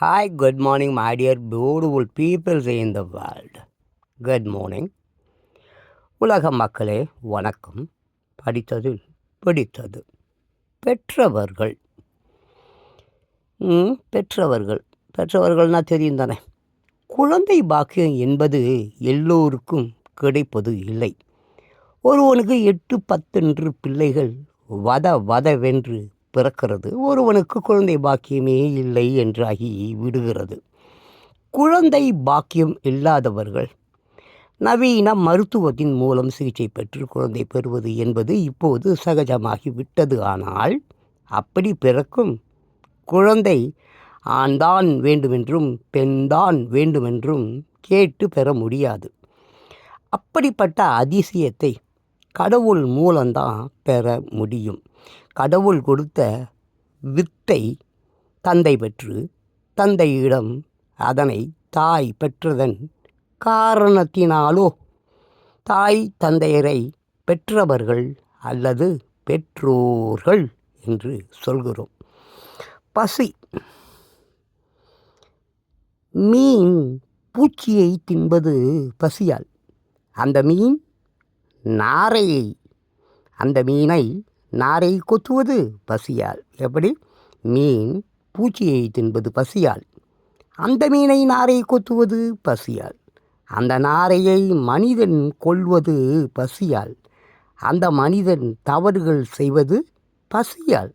Hi, good morning, my dear beautiful people in the world. Good morning உலக மக்களே வணக்கம். படித்ததில் பிடித்தது. பெற்றவர்கள். ம், பெற்றவர்கள். பெற்றவர்கள்னால் தெரியும் தானே? குழந்தை பாக்கியம் என்பது எல்லோருக்கும் கிடைப்பது இல்லை. ஒருவனுக்கு எட்டு பத்தென்று பிள்ளைகள் வத வதவென்று பிறக்கிறது. ஒருவனுக்கு குழந்தை பாக்கியமே இல்லை என்றாகி விடுகிறது. குழந்தை பாக்கியம் இல்லாதவர்கள் நவீன மருத்துவத்தின் மூலம் சிகிச்சை பெற்று குழந்தை பெறுவது என்பது இப்போது சகஜமாகி விட்டது. ஆனால் அப்படி பிறக்கும் குழந்தை ஆண்தான் வேண்டுமென்றும் பெண்தான் வேண்டுமென்றும் கேட்டு பெற முடியாது. அப்படிப்பட்ட அதிசயத்தை கடவுள் மூலம்தான் பெற முடியும். கடவுள் கொடுத்த வித்தை தந்தை பெற்று தந்தையிடம் அதனை தாய் பெற்றதன் காரணத்தினாலோ தாய் தந்தையரை பெற்றவர்கள் அல்லது பெற்றோர்கள் என்று சொல்கிறோம். பசி மீன் பூச்சியை தின்பது பசியால். அந்த மீன் நாரையை அந்த மீனை நாரை கொத்துவது பசியால். எப்படி? மீன் பூச்சியை தின்பது பசியால். அந்த மீனை நாரை கொத்துவது பசியால். அந்த நாரையை மனிதன் கொள்வது பசியால். அந்த மனிதன் தவறுகள் செய்வது பசியால்.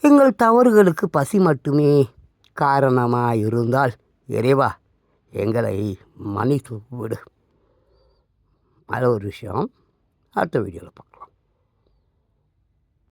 எங்கள் தவறுகளுக்கு பசி மட்டுமே காரணமாக இருந்தால் இறைவா எங்களை மன்னித்து விடு. அது ஒரு விஷயம் அடுத்த வீடியோவில் பார்க்கலாம்.